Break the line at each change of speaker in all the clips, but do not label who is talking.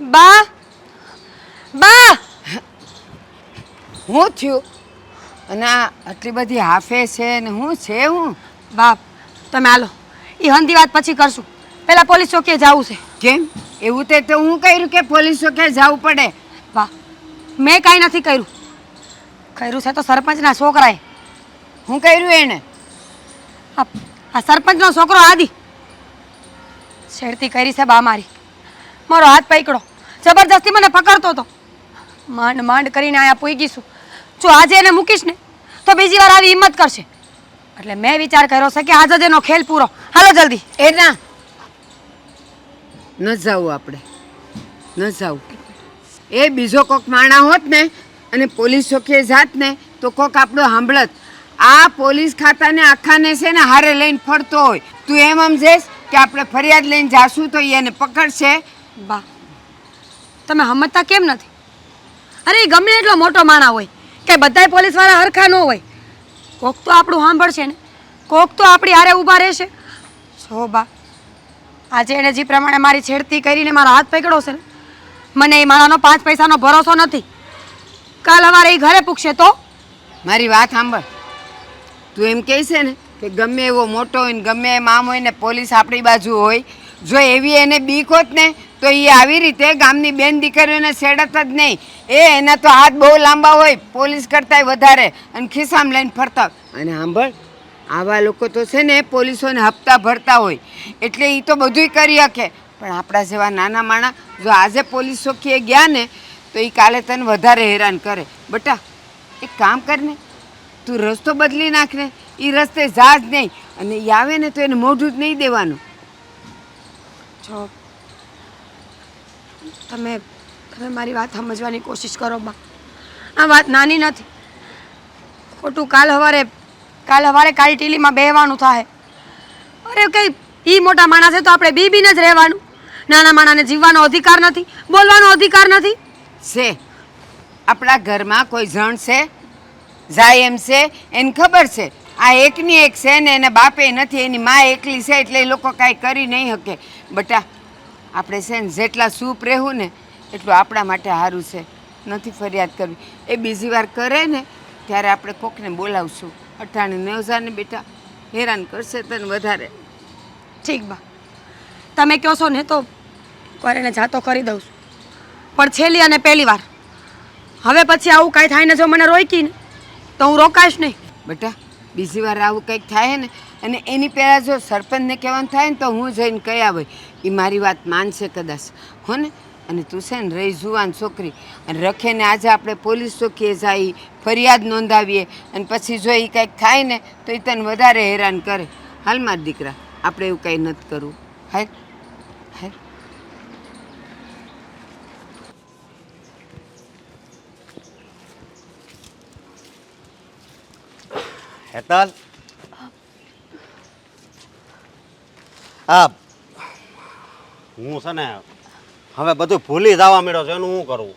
બા. બા.
હું થયું? અને આ આટલી બધી હાફે છે ને હું છે હું?
બાપ તમે હાલો. એ હંધી વાત પછી કરશું. પહેલાં પોલીસ ચોકીએ જવું છે.
કેમ? એવું તે તો હું કર્યું કે પોલીસ ચોકીએ જવું પડે?
વાહ મેં કાંઈ નથી કર્યું. કર્યું છે તો સરપંચના છોકરાએ.
હું કર્યું એને?
આ આ સરપંચનો છોકરો આદિ. છેડતી કરી છે બા મારી. મારો હાથ પકડો. જબરજસ્તી મને પકડતો હતો માંડ માંડ કરીને અહીંયા ગઈશું જો આજે એને મૂકીશ ને, તો બીજી વાર આવી હિંમત કરશે. એટલે મેં વિચાર કર્યો છે કે આજે જ એનો ખેલ પૂરો. હાલો જલ્દી.
એ ના. ન જાવું આપણે. ન જાવું. એ બીજો કોક માણા હોત ને, અને પોલીસ ચોકીએ જાત ને, તો કોક આપણો સાંભળત આ પોલીસ ખાતાને આખાને છે ને હારે લઈને ફરતો હોય. તું એમ સમજેશ કે આપણે ફરિયાદ લઈને જાશું તો એને પકડશે
બા તમે સમજતા કેમ નથી? અરે એ ગમે એટલો મોટો માણા હોય, કે બધાય પોલીસવાળા હરખા ન હોય. કોક તો આપણું સાંભળશે ને. કોક તો આપણી હારે ઊભા રહેશે. છો બા. આજે એણે જે પ્રમાણે મારી છેડતી કરીને મારો હાથ પકડો છે ને, મને એ મારાનો પાંચ પૈસાનો ભરોસો નથી. કાલ અમારે એ ઘરે પૂછશે તો?
મારી વાત સાંભળ. તું એમ કહે છે ને, કે ગમે એવો મોટો હોય ને, ગમે એમ આમ હોય ને, પોલીસ આપણી બાજુ હોય. જો એવી એને બીક હોત ને તો એ આવી રીતે ગામની બેન દીકરીઓને છેડત જ નહીં. એ એના તો હાથ બહુ લાંબા હોય, પોલીસ કરતાંય વધારે અને ખિસ્સામાં લઈને ફરતા. અને સાંભળ, આવા લોકો તો છે ને પોલીસોને હપ્તા ભરતા હોય. એટલે એ તો બધુંય કરી શકે પણ આપણા જેવા નાના માણા, જો આજે પોલીસ ચોકીએ ગયા ને, તો એ કાલે તને વધારે હેરાન કરે. બટા, એક કામ કરને તું રસ્તો બદલી નાખને એ રસ્તે જા જ નહીં. અને એ આવે ને તો એને મોઢું જ નહીં દેવાનું.
જો તમે તમે મારી વાત સમજવાની કોશિશ કરો, બા. આ વાત નાની નથી. ખોટું કાલ સવારે કાલ સવારે કાળી ટીલીમાં બેહવાનું થાય. અરે કઈ, ઈ મોટા માણસ છે તો આપણે બી બીને જ રહેવાનું. નાના માણાને જીવવાનો અધિકાર નથી, બોલવાનો અધિકાર નથી.
છે. આપણા ઘરમાં કોઈ જણ છે જાય એમ છે, એને ખબર છે. આ એકની એક છે ને એના બાપે નથી, એની મા એકલી છે એટલે એ લોકો કાંઈ કરી નહીં શકે. બટા આપણે છે ને જેટલા સૂપ રહેવું ને એટલું આપણા માટે સારું છે. નથી ફરિયાદ કરવી. એ બીજી વાર કરે ને ત્યારે આપણે કોકને બોલાવશું. અઠાણે નેવજાને બેટા, હેરાન કરશે તને વધારે.
ઠીક બા. તમે કહો છો ને તો કરીને જાતો કરી દઉં છું. પણ છેલ્લી અને પહેલી વાર. હવે પછી આવું કાંઈ થાય ને જો મને રોકી ને, તો હું રોકાઈશ નહીં.
બેટા, બીજી વાર આવું કંઈક થાય ને, અને એની પહેલાં જો સરપંચને કહેવાનું થાય ને તો હું જઈને કહી આવે. એ મારી વાત માનશે કદાચ. હો ને અને તું છે ને રહી જુવાન છોકરી. અને રખે ને આજે આપણે પોલીસ ચોકીએ જઈ ફરિયાદ નોંધાવીએ. અને પછી જો એ કંઈક થાય ને, તો એ તને વધારે હેરાન કરે. હાલ માર દીકરા, આપણે એવું કંઈ નથી કરવું. હાલ. હાલ.
હેતલ. આ હું છે ને હવે બધું ભૂલી જવા મળ્યો છે એનું હું કરું?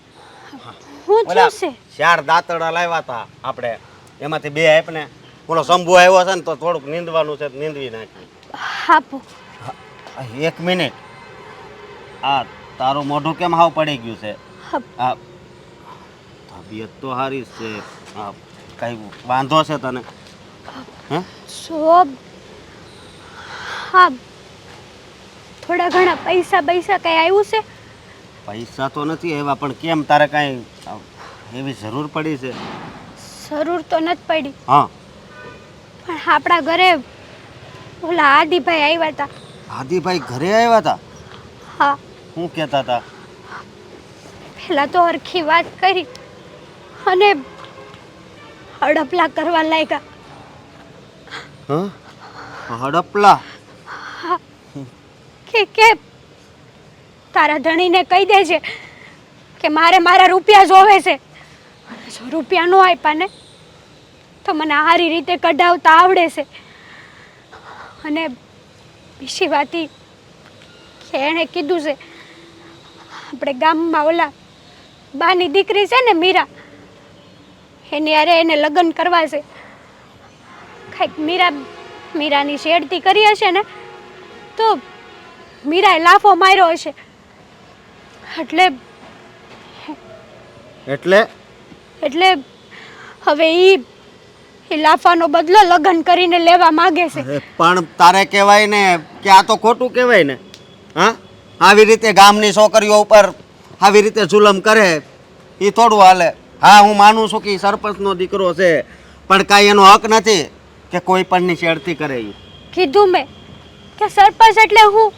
હું જોશે.
ચાર દાંતડા લાવ્યા હતા આપણે. એમાંથી બે આપને. ઓલો શંભુ આવ્યો છે ને તો થોડુંક નીંદવાનું છે નીંદવી નાખી. એક મિનિટ. આ તારું મોઢું કેમ હાવ પડી ગયું છે. આ તબિયત તો સારી છે. આ કઈ વાંધો છે તને? હે?
સોબ. હા થોડા ઘણા પૈસા પૈસા કઈ આવ્યું છે?
પૈસા તો નથી એવા પણ કેમ તારે કાંઈ એવી જરૂર પડી છે?
જરૂર તો નથી પડી.
હા.
પણ આપણા ઘરે ઓલા આદિભાઈ આવ્યા હતા.
આદિભાઈ ઘરે આવ્યા હતા?
હા.
હું કહેતા હતા?
પહેલા તો હરખી વાત કરી અને હડપલા કરવા લાગ્યા.
હા? હડપલા?
કે કે તારા ધણીને કહી દેજે કે મારે મારા રૂપિયા જોવે છે. જો રૂપિયા ન આપ્યા ને, તો મને સારી રીતે કઢાવતા આવડે છે. અને બીજી વાત કે એણે કીધું છે, આપણે ગામમાં ઓલા બાની દીકરી છે ને મીરા, એની અરે એને લગ્ન કરવા છે. કાંઈક મીરા, મીરાની શેડતી કરી હશે ને, તો મીરાએ લાફો માર્યો હશે. એટલે
એટલે?
એટલે હવે ઈ એ લાફાનો બદલો લગ્ન કરીને લેવા માંગે છે.
પણ તારે કહેવાય ને કે આ તો ખોટું કહેવાય ને. હા? આવી રીતે ગામની છોકરીઓ ઉપર આવી રીતે જુલમ કરે એ થોડું હાલે. હા હું માનું છું કે સરપંચનો દીકરો છે પણ કાંઈ એનો હક નથી કે કોઈ પણની છેડતી કરે એ
કીધું મેં કે સરપંચ એટલે હું?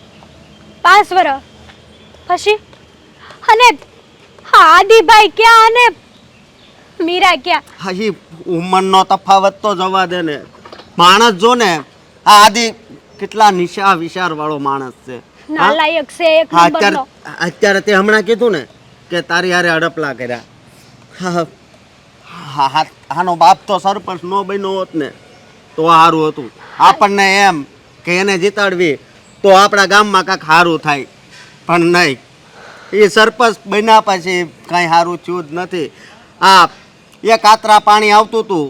પાંચ વર્ષ પછી અને આદિભાઈ ક્યાં અને મીરા ક્યાં
હા ઈ ઉંમરનો તફાવત તો જવા દે ને માણસ જો ને આ આદિ કેટલા નિશા વિચાર વાળો માણસ છે
નાલાયક છે એક નંબરનો
અત્યારે તે હમણાં કીધું ને કે તારી હારે અડપલા કર્યા હા હા હા આનો બાપ તો સરપંચ નો બન્યો હોત ને તો સારું હતું આપણને એમ કે એને જીતાડવી તો આપણા ગામમાં કાંઈક સારું થાય પણ નહીં. એ સરપંચ બન્યા પછી કાંઈ સારું થયું જ નથી. આ એક આતરા પાણી આવતું હતું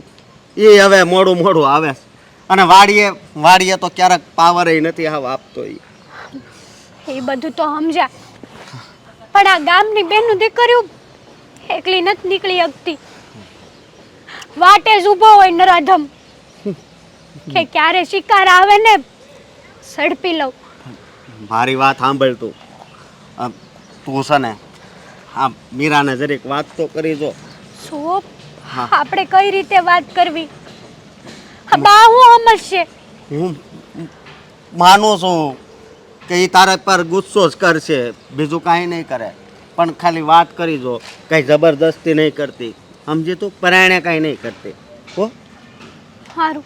એ હવે મોડું મોડું આવે અને વાડીએ વાડીએ તો ક્યારેક પાવર નથી આવ આપતો એ
એ બધું તો સમજ્યા પણ આ ગામની બેનું દીકરીઓ એકલી નથી નીકળી શકતી. વાટે જ ઊભો હોય નરાધમ. કે ક્યારે શિકાર આવે ને ઝડપી લઉં.
મારી વાત સાંભળ તું તું છે ને હા મીરાને જરીક વાત તો કરી જો. હા.
આપણે કઈ રીતે વાત કરવી? બા હું સમજશે
હું માનું છું કે એ તારા પર ગુસ્સો જ કરશે બીજું કાંઈ નહીં કરે. પણ ખાલી વાત કરી જો કંઈ જબરદસ્તી નહીં કરતી. સમજી તું? પરાયણે કાંઈ નહીં કરતી. હો?
સારું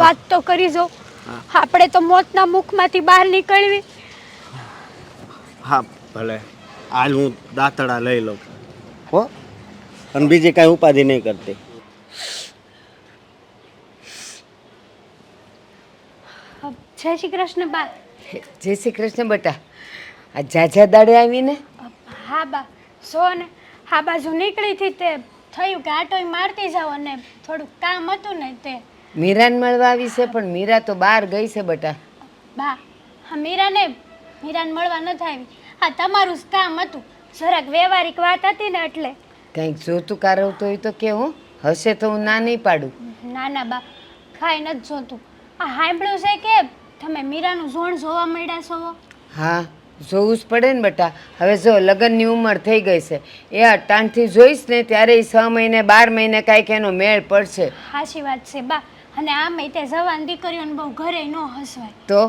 વાત તો કરી જો. આપણે તો મોતના મુખમાંથી બહાર નીકળવી.
હા ભલે. હાલ હું દાંતડા લઈ લઉં. હો? અને બીજી કાંઈ ઉપાધિ નહીં કરતી.
જય શ્રી કૃષ્ણ બા.
જય શ્રી કૃષ્ણ બેટા. આ ઝાઝા દાડે આવીને?
હા બા સો ને હા બાજુ નીકળી હતી તે થયું કે આટોય મારતી જાઓ અને થોડુંક કામ હતું ને તે
મીરાને મળવા આવી છે પણ મીરા તો બહાર ગઈ છે બટા.
બા હા મીરાને મીરાને મળવા નથી આવી. હા તમારું જ કામ હતું. જરાક વ્યવહારિક વાત હતી ને એટલે.
કંઈક જોતું કારવતું હોય તો કેવું હશે તો હું ના નહીં પાડું.
ના ના બા કાંઈ નથી જોતું. આ સાંભળ્યું છે કે તમે મીરાનું ઝોણ જોવા મળ્યા છો?
હા જોવું જ પડે ને બેટા. હવે જો લગ્નની ઉંમર થઈ ગઈ છે. એ અટાણથી જોઈશ ને ત્યારે છ મહિને બાર મહિને કાંઈક એનો મેળ પડશે.
સાચી વાત છે બા. અને આમે તે જવાન દીકરીઓને બહુ ઘરે ન હસવાય.
તો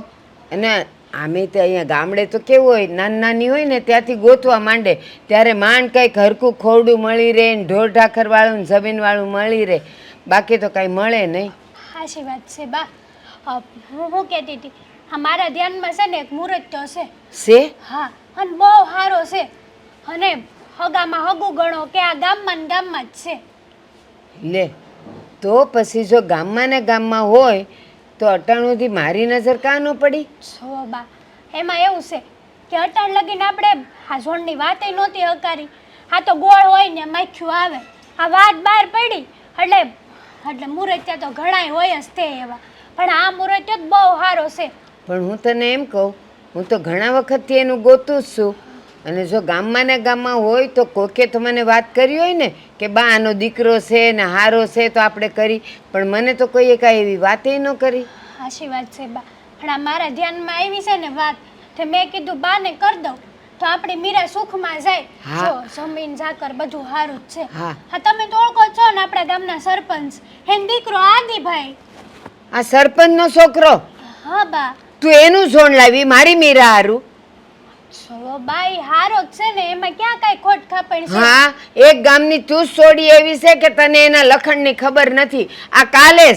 અને આમે તે અહીંયા ગામડે તો કેવું હોય નાની નાની હોય ને ત્યાંથી ગોતવા માંડે ત્યારે માંડ કંઈક હરકું ખોરડું મળી રહે ને ઢોર ઢાખરવાળું ને જમીનવાળું મળી રહે બાકી તો કાંઈ મળે નહીં.
સાચી વાત છે બા. હું હું કહેતી હતી? હા મારા ધ્યાનમાં છે ને એક મુહૂર્ત તો છે.
છે?
હા અને બહુ સારો છે. અને હગામાં હગું ગણો કે આ ગામમાં ને ગામમાં જ છે.
લે તો પછી જો ગામમાં ને ગામમાં હોય તો અટાણુંથી મારી નજર કાં ન પડી?
છો બા એમાં એવું છે કે અટાણ લગીને આપણે આ ઝોણની વાતે નહોતી હકારી. આ તો ગોળ હોય ને માખ્યું આવે. આ વાત બહાર પડી. એટલે એટલે મુહૂર્ત્યા તો ઘણાય હોય જ તે એવા. પણ આ મુહૂર્ત્યો જ બહુ સારો છે.
પણ હું તને એમ કહું હું તો ઘણા વખતથી એનું ગોતું જ છું. અને જો ગામમાં ને ગામમાં હોય તો કોકે તો મને વાત કરી હોય ને કે બા આનો દીકરો છે ને હારો છે તો આપણે કરી. પણ મને તો કોઈએ કાંઈ એવી વાતે ન કરી.
સાચી વાત છે બા. પણ આ મારા ધ્યાનમાં આવી છે ને વાત તો મેં કીધું બાને કરી દઉં તો આપણી મીરા સુખમાં જાય. જો જમીન જાકર બધું સારું જ છે.
હા.
તમે તો ઓળખો છો ને આપણા ગામના સરપંચ. હેન દીકરો આદિભાઈ.
આ સરપંચનો છોકરો.
હા બા.
તું એનું સોન લાવી મારી મીરા હારું.
ચલો બાઈ હારો છે ને એમાં ક્યાં કાંઈ ખોટ ખાપણ છે?
હા એક ગામની તું સોડી એવી છે કે તને એના લખણની ખબર નથી. આ કાલે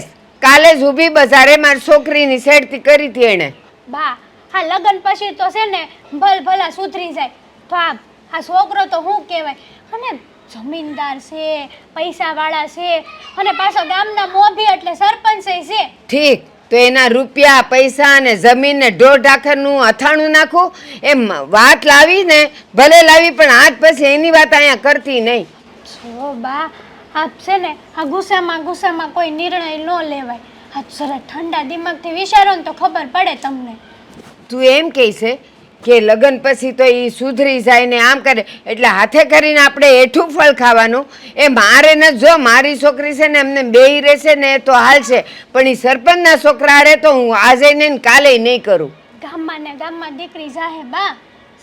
કાલે જ ઊભી બજારે માર છોકરીની શેડતી કરી હતી એણે.
બા હા લગ્ન પછી તો છે ને ભલ ભલા સુધરી જાય. તો આ છોકરો તો શું કહેવાય? અને જમીનદાર છે પૈસાવાળા છે અને પાછો ગામના મોભી એટલે સરપંચ છે.
ઠીક. તો એના રૂપિયા પૈસા અને જમીન ને ઢોર ઢાખરનું અથાણું નાખું એમ વાત લાવી ને ભલે લાવી પણ આજ પછી એની વાત અહીંયા કરતી નહીં.
છો બા આપ છે ને આ ગુસ્સામાં ગુસ્સામાં કોઈ નિર્ણય ન લેવાય. આ જરા ઠંડા દિમાગથી વિચારો ને તો ખબર પડે તમને.
તું એમ કહે છે કે લગ્ન પછી તો એ સુધરી જાય ને આમ કરે. એટલે હાથે કરીને આપણે એઠું ફળ ખાવાનું. એ મારે ન જો મારી છોકરી છે ને એમને બેહી રહેશે ને એ તો હાલશે પણ એ સરપંચના છોકરા હારે તો હું આજે નહીં કાલે નહીં કરું.
ગામમાં ને ગામમાં દીકરી જાહે બા.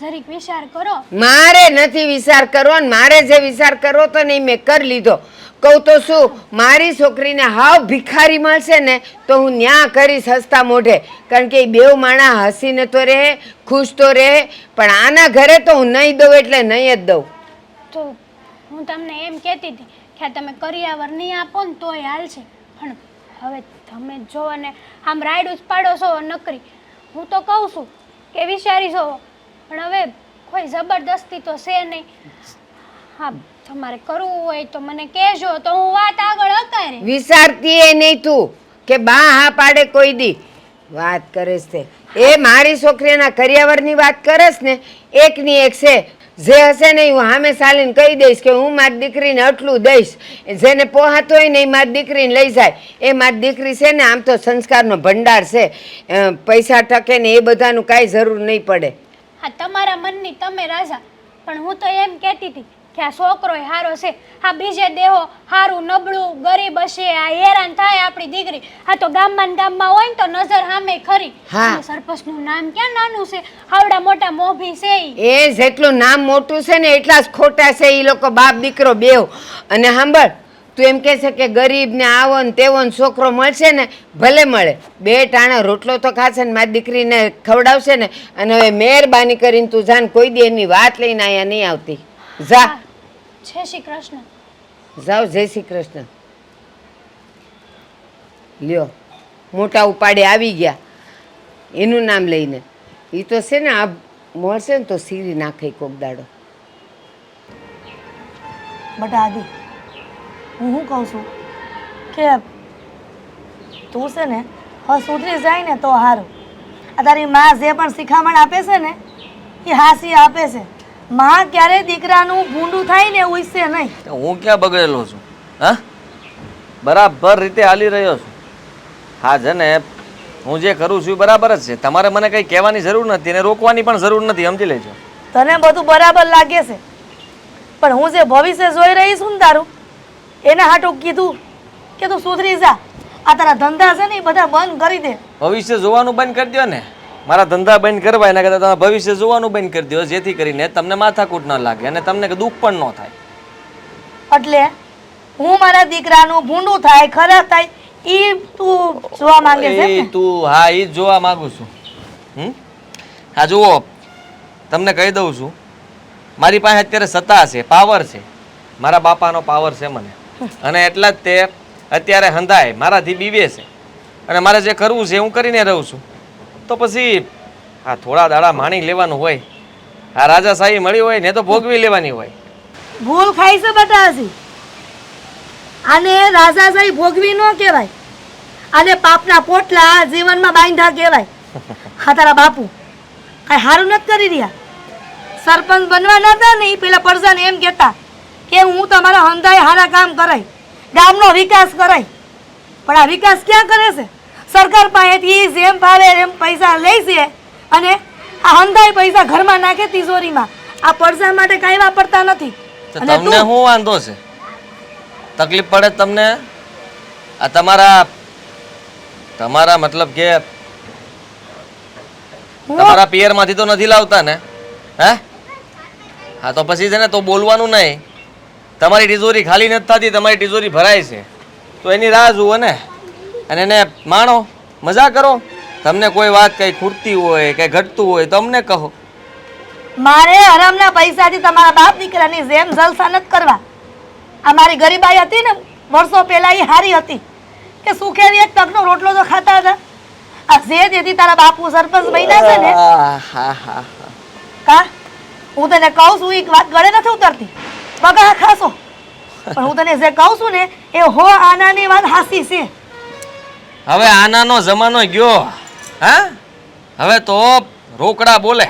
જરીક વિચાર કરો.
મારે નથી વિચાર કરવો ને મારે જે વિચાર કરવો તો નહીં મેં કરી લીધો. કહું તો શું મારી છોકરીને હાવ ભિખારી મળશે ને તો હું ન્યા કરીશ હસતા મોઢે. કારણ કે એ બેવ માણા હસીને તો રહે ખુશ તો રહે પણ આના ઘરે તો હું નહીં દઉં એટલે નહીં જ દઉં.
તો હું તમને એમ કહેતી હતી કે તમે કરિયાવર નહીં આપો ને તોય હાલશે પણ હવે તમે જો અને આમ રાયડું જ પાડો છો નકરી. હું તો કહું છું કે વિચારી છો પણ હવે કોઈ જબરદસ્તી તો છે નહીં. હા, તમારે કરવું હોય તો મને કહેજો, તો હું વાત આગળ અકારે
વિચારતી એ નહીં તું કે બા હા પાડે કોઈ દી. વાત કરેશ તે. એ મારી છોકરીના કરિયાવરની વાત કરેશ ને, એકની એક છે. જે હશે ને હું સામે ચાલીને કહી દઈશ કે હું મારી દીકરીને આટલું દઈશ. જેને પોહાતો હોય ને એ મારી દીકરીને લઈ જાય. એ મારી દીકરી છે ને, આમ તો સંસ્કારનો ભંડાર છે. પૈસા ટકે ને એ બધાનું કાંઈ જરૂર નહીં પડે.
હા તમારા મનની તમે રાજા. પણ હું તો એમ કહેતી હતી કે આ છોકરો હારો છે. આ બીજે દેહો હારું નબળું ગરીબ હશે આ હેરાન થાય આપણી દીકરી. આ તો ગામમાં ને ગામમાં હોય ને તો નજર સામે ખરી.
હા.
અને સરપંચનું નામ ક્યાં નાનું છે? આવડા મોટા મોભી છે ઈ.
એ જેટલું નામ મોટું છે ને એટલા જ ખોટા છે એ લોકો બાપ દીકરો બેવ. અને સાંભળ તું એમ કહે છે કે ગરીબ ને આવો ને તેવો ને છોકરો મળશે ને ભલે મળે. બે ટાણા રોટલો તો ખાશે ને મારી દીકરીને ખવડાવશે ને અને હવે મહેરબાની કરીને તું જાન કોઈ દી એની વાત લઈને અહીંયા નહીં આવતી. જા.
જય શ્રી કૃષ્ણ.
જાઓ જય શ્રી કૃષ્ણ. લ્યો મોટા ઉપાડે આવી ગયા. એનું નામ લઈને. એ તો છે ને આ મળશે ને તો સીરી નાખે કોક દાડો.
બટા આદિ હું શું કહું છું? કે તું છે ને હવે સુધરી જાય ને તો સારું આ તારી માં જે પણ શિખામણ આપે છે ને એ હાસી આપે છે. માં ક્યારે દીકરાનું ભૂંડું થાય ને ઉઈસે નહીં.
હું ક્યાં બગડેલો છું? હા? બરાબર રીતે હાલી રહ્યો છું. હા છે ને હું જે કરું છું એ બરાબર જ છે. તમારે મને કંઈ કહેવાની જરૂર નથી અને રોકવાની પણ જરૂર નથી સમજી લેજો.
તને બધું બરાબર લાગે છે. પણ હું જે ભવિષ્ય જોઈ રહી છું ને તારું એના હાટું કીધું કે તું સુધરી જા. આ તારા ધંધા છે ને એ બધા બંધ કરી દે.
ભવિષ્ય જોવાનું બંધ કરી દો ને. મારા ધંધા બંધ કરવા એના કરતાં તમે ભવિષ્ય જોવાનું બંધ કરી દો જેથી કરીને તમને માથાકૂટ ન લાગે અને તમને દુઃખ પણ ન થાય.
એટલે હું મારા દીકરાનું ભૂંડું થાય ખરાબ થાય એ તું જોવા માંગે છે
એ તું હા એ જ જોવા માંગુ છું. હમ? હા જુઓ તમને કહી દઉં છું. મારી પાસે અત્યારે સત્તા છે પાવર છે. મારા બાપાનો પાવર છે મને. અને એટલા જ તે અત્યારે હંધાય. મારાથી બીવે છે. અને મારે જે કરવું છે, હું કરીને રહું છું. તો પછી આ થોડા દાડા માણી લેવાનું હોય. આ રાજાશાહી મળી હોય ને તો ભોગવી લેવાની હોય.
ભૂલ ખાઈ છે બટાસી આને રાજાશાહી ભોગવી ન કહેવાય. આને પાપના પોટલા જીવનમાં બાંધા કહેવાય. હા તારા બાપુ, કાંઈ સારું નથી કરી રહ્યા. સરપંચ બનવા નતા ને એ પેલા પરજાને એમ કહેતા. કે હું તમારા હંધાએ સારા કામ કરાય ગામનો વિકાસ કરાય. પણ આ વિકાસ ક્યાં કરે છે? સરકાર પાસેથી જેમ ફાવે એમ પૈસા લે છે અને આ હંધાય પૈસા ઘરમાં નાખે તિજોરીમાં. આ પરજા માટે કાંઈ વાપરતા નથી.
તમને શું વાંધો છે? તકલીફ પડે તમને આ તમારા તમારા મતલબ કે
તમારા
તમારા પિયરમાંથી તો નથી લાવતા ને? હે? હા તો પછી છે ને તો બોલવાનું નહીં. તમારી તિજોરી ખાલી નથી થતી તમારી તિજોરી ભરાય છે. તો એની રાહ જુઓ ને. અને એને માણો મજા કરો. તમને કોઈ વાત કંઈ ખૂટતી હોય કંઈ ઘટતું હોય તો અમને કહો.
મારે હરામના પૈસાથી તમારા બાપ દીકરાની જેમ જલસા નથી કરવા. આ મારી ગરીબાઈ હતી ને વર્ષો પહેલા એ હારી હતી. કે સુખેરી એક તકનો રોટલો તો ખાતા હતા. આ જે જેથી તારા બાપુ સરપંચ બન્યા છે ને. કા? હું તને કહું છું એક વાત ગળે નથી ઉતરતી. પગા ખાશો. પણ હું તને જે કહું છું ને એ હો આનાની વાત હાસી છે.
હવે આનાનો જમાનો ગયો. હા? હવે તો રોકડા બોલે.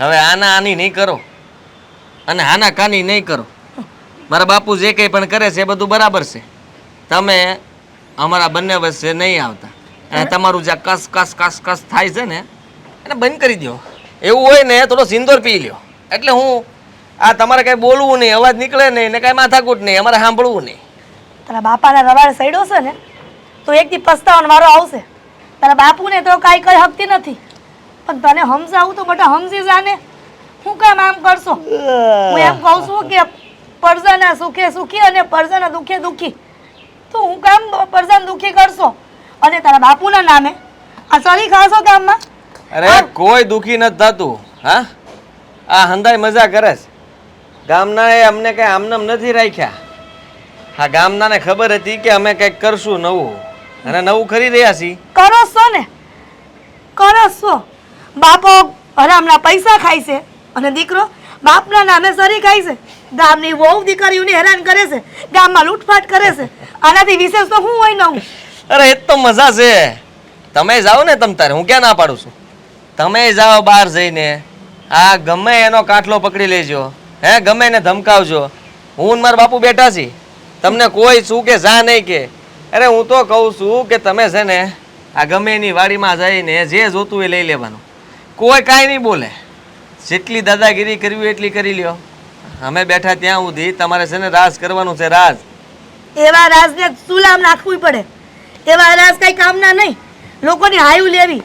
હવે આના આની નહીં કરો. અને આના કાની નહીં કરો. મારા બાપુ જે કંઈ પણ કરે છે એ બધું બરાબર છે. તમે અમારા બંને વચ્ચે નહીં આવતા. અને તમારું જે કસ કસ કસ કસ થાય છે ને એને બંધ કરી દો એવું હોય ને થોડો સિંદોર પી લ્યો. એટલે હું આ તમારે કઈ બોલવું નહીં અવાજ નીકળે નહીં ને કઈ માથાકૂટ નહીં અમારે સાંભળવું નહીં.
તારા બાપાના રવાડે સડ્યો છે ને તો એક દી પસ્તાવાનો વારો આવશે. તારા બાપુને તો કાંઈ કઈ હકતી નથી. પણ તને સમજાવું તો બટા સમજી જાને હું કામ આમ કરશો? હું એમ કહું છું કે પરજાના સુખે સુખી અને પરજાના દુખે દુખી. તો હું કામ પરજાને દુખી કરશો? અને તારા બાપુના નામે આ સરી ખાશો ગામમાં
અરે કોઈ દુખી નથી થતું હા? આ હંધાઈ મજા કરે છે. ગામનાએ અમને કઈ આમનામ નથી રાખ્યા. હા ગામનાને ખબર હતી કે અમે કંઈક કરશું નવું. અને નવું કરી રહ્યા છીએ.
કરો છો ને? કરો છો? બાપો હરામના પૈસા ખાય છે અને દીકરો બાપના નામે સરી ખાય છે. ગામની વહુ દીકરીઓને હેરાન કરે છે. ગામમાં લૂંટફાટ કરે છે. આનાથી વિશેષ તો હું હોય નવું?
અરે એ તો મજા છે. તમે જાઓ ને તમ તારે હું ક્યાં ના પાડું છું? તમે જાઓ બહાર જઈને. આ ગમે એનો કાટલો પકડી લેજો. હે, ગમે એને ધમકાવજો. હું મારા બાપુ બેઠા છી. તમને કોઈ શું કે, જા નહીં કે. અરે, હું તો કહું છું કે તમે છે ને આ ગમે એની વાડીમાં જઈને જે જોતું એ લઈ લેવાનું. કોઈ કાંઈ નહીં બોલે. જેટલી દાદાગીરી કરવી એટલી કરી લ્યો. અમે બેઠા ત્યાં સુધી તમારે છે ને રાજ કરવાનું છે, રાજ.
એવા રાજને સુલામ નાખવું પડે. એવા રાજ કઈ કામના નહીં. લોકોની હાયુ લેવી.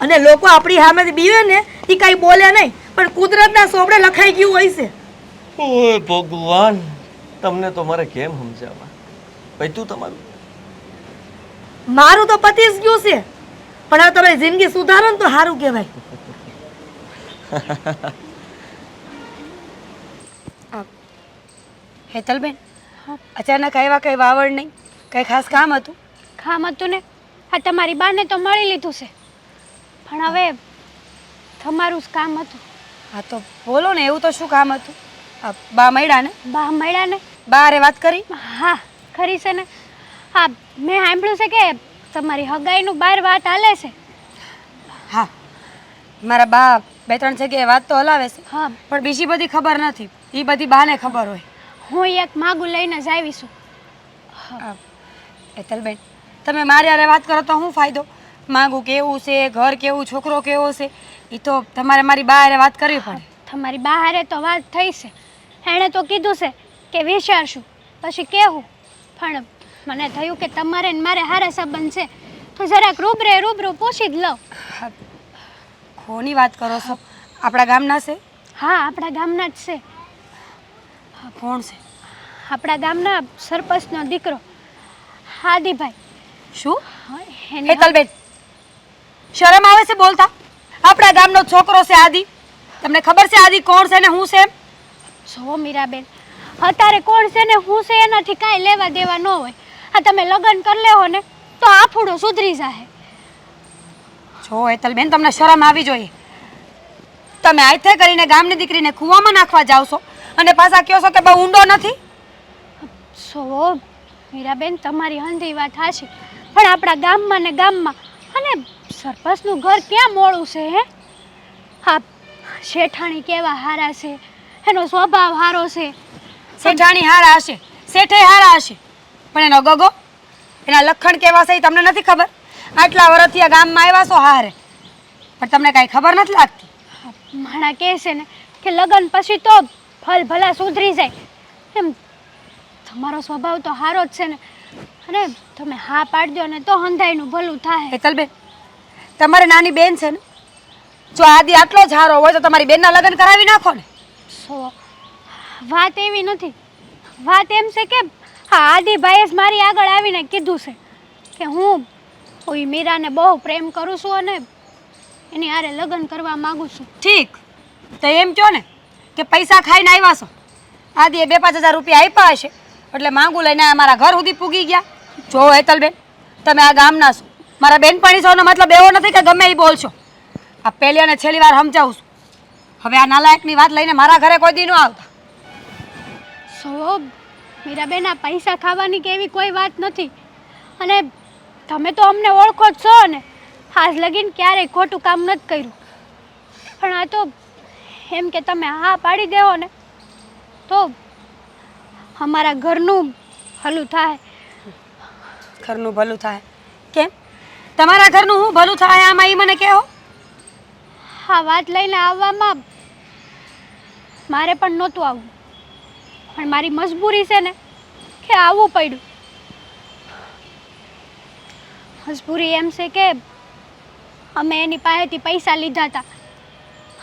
અને લોકો આપણી સામેથી બીવે ને એ કઈ બોલે નહીં. પણ કુદરતના સોપડે લખાઈ ગયું હોય છે.
ઓય ભગવાન તમને તો મારે કેમ સમજાવવા? પૈતું તમારું?
મારું તો પતિ જ ગયું છે. પણ હવે તમારી જિંદગી સુધારો ને તો સારું કહેવાય.
હેતલબેન અચાનક આવ્યા કઈ વાવડ નહીં? કઈ ખાસ કામ હતું?
કામ હતું ને? આ તમારી બાને તો મળી લીધું છે. પણ હવે તમારું જ કામ હતું.
હા તો બોલો ને એવું તો શું કામ હતું? આ બા મળ્યા ને?
બા મળ્યા ને?
બારે વાત કરી?
હા ખરી છે ને. હા મેં સાંભળ્યું છે કે તમારી હગાઈનું બહાર વાત હાલે છે.
હા મારા બા બે ત્રણ જગ્યાએ વાત તો હલાવે છે
હા.
પણ બીજી બધી ખબર નથી. એ બધી બાને ખબર હોય.
હું એક માગું લઈને જ આવીશું
આ, હેતલબેન તમે મારી હારે વાત કરો તો શું ફાયદો? માગું કેવું છે ઘર કેવું છોકરો કેવો છે? એ તો તમારે મારી બા હારે વાત કરવી પડે.
તમારી બા હારે તો વાત થઈ છે. એણે તો કીધું છે કે વિચારશું. પછી કેવું પણ મને થયું કે તમારે ને મારે હારા સંબંધ છે. તો જરાક રૂબરે રૂબરૂ પૂછી જ લઉં.
કોની વાત કરો છો? આપણા ગામના છે?
હા આપણા ગામના જ છે.
કોણ છે?
આપણા ગામના સરપંચનો દીકરો હાદીભાઈ.
શું? હેતલબેન શરમ આવે છે બોલતા? આપણા ગામનો છોકરો છે આદિ. તમને ખબર છે આદિ કોણ છે ને હું છે એમ?
જો મીરાબેન અત્યારે કોણ છે ને હું છે એનાથી કાંઈ લેવા દેવા ન હોય. આ તમે લગ્ન કરી લેવો ને તો આફુડો સુધરી જાય
જો હેતલબેન તમને શરમ આવી જોઈએ. તમે આયથે કરીને ગામની દીકરીને કૂવામાં નાખવા જાવ છો અને પાછા કહો છો કે બહુ ઊંડો નથી?
સો મીરાબેન તમારી હંધી વાત હશે પણ આપણા ગામમાં ને ગામમાં અને સરપંચનું ઘર ક્યાં મોડું છે હે? હા શેઠાણી કેવા હારા છે એનો સ્વભાવ હારો છે.
શેઠાણી હારા હશે. શેઠે હારા હશે. પણ એનો ગગો એના લખણ કેવા છે એ તમને નથી ખબર? આટલા વર્ષથી આ ગામમાં આવ્યા છો હારે. પણ તમને કાંઈ ખબર નથી લાગતી?
માણા કહે છે ને કે લગ્ન પછી તો ફલ ભલા સુધરી જાય. એમ તમારો સ્વભાવ તો હારો જ છે ને. અને તમે હા પાડજો ને તો હંધાઈનું ભલું થાય.
હેતલબેન તમારે નાની બેન છે ને જો આદિ આટલો જ હારો હોય તો તમારી બેનના લગ્ન કરાવી નાખો ને.
સો. વાત એવી નથી. વાત એમ છે કે હા, આદિભાઈએ જ મારી આગળ આવીને કીધું છે કે હું ઓય મીરાને બહુ પ્રેમ કરું છું અને એની હારે લગ્ન કરવા માંગુ છું.
ઠીક. તો એમ કહો ને કે પૈસા ખાઈને આવ્યા છો. આદિએ બે પાંચ હજાર રૂપિયા આપ્યા હશે. એટલે માંગુ લઈને મારા ઘર સુધી પૂગી ગયા. જો હેતલબેન, તમે આ ગામના છો. મારા બેનપણી છો મતલબ એવો નથી કે ગમે એ બોલશો. આ પહેલી અને છેલ્લી વાર સમજાવું છું. હવે આ નાલાયકની વાત લઈને મારા ઘરે કોઈ દી ન આવતા.
સો મીરાબેન આ પૈસા ખાવાની કે એવી કોઈ વાત નથી. અને તમે તો અમને ઓળખો જ છો ને. આજ લગીન ક્યારેય ખોટું કામ નથી કર્યું. પણ આ તો એમ કે તમે હા પાડી દેવો ને તો અમારા ઘરનું ભલું થાય.
ઘરનું ભલું થાય? કેમ? તમારા ઘરનું હું ભલું થાય આમાં એ મને કહો
આ વાત લઈને આવવામાં મારે પણ નહોતું આવવું પણ મારી મજબૂરી છે ને, કે આવવું પડ્યું. મજબૂરી એમ છે કે અમે એની પાસેથી પૈસા લીધા હતા.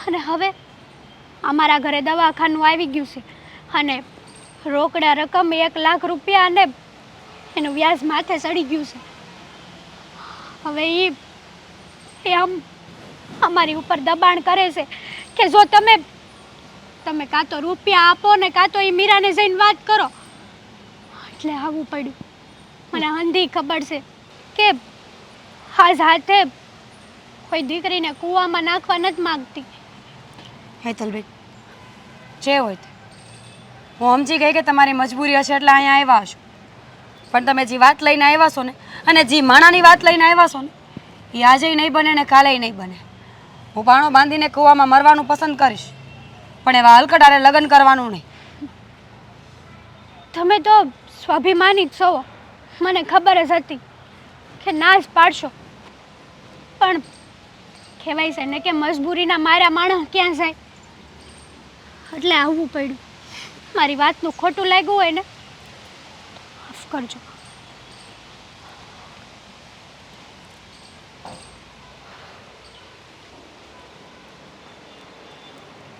અને હવે અમારા ઘરે દવાખાનું આવી ગયું છે. અને રોકડા રકમ એક લાખ રૂપિયા અને એનું વ્યાજ માથે ચડી ગયું છે. હવે એ આમ અમારી ઉપર દબાણ કરે છે કે જો તમે તમે કાં તો રૂપિયા આપો ને કાં તો એ મીરાને જઈને વાત કરો. એટલે આવું પડ્યું. મને હંધી ખબર છે કે આજ હાથે કોઈ દીકરીને કૂવામાં નાખવા નથી માગતી.
હેતલબેન, જે હોય તે. હું સમજી ગઈ કે તમારી મજબૂરી હશે એટલે અહીંયા આવ્યા હશો. પણ તમે જે વાત લઈને આવ્યા છો ને, અને જે માણાની વાત લઈને આવ્યા છો ને, એ આજે નહીં બને ને કાલે નહીં બને. હું બાણો બાંધીને કૂવામાં મરવાનું પસંદ કરીશ. પણ એવા હલકટારે લગ્ન કરવાનું નહીં.
તમે તો સ્વાભિમાની છો. મને ખબર જ હતી કે ના જ પાડશો. પણ કહેવાય છે ને કે મજબૂરીના મારા માણસ ક્યાં જાય? એટલે આવવું પડ્યું. મારી વાતનું ખોટું લાગ્યું હોય ને, માફ કરજો.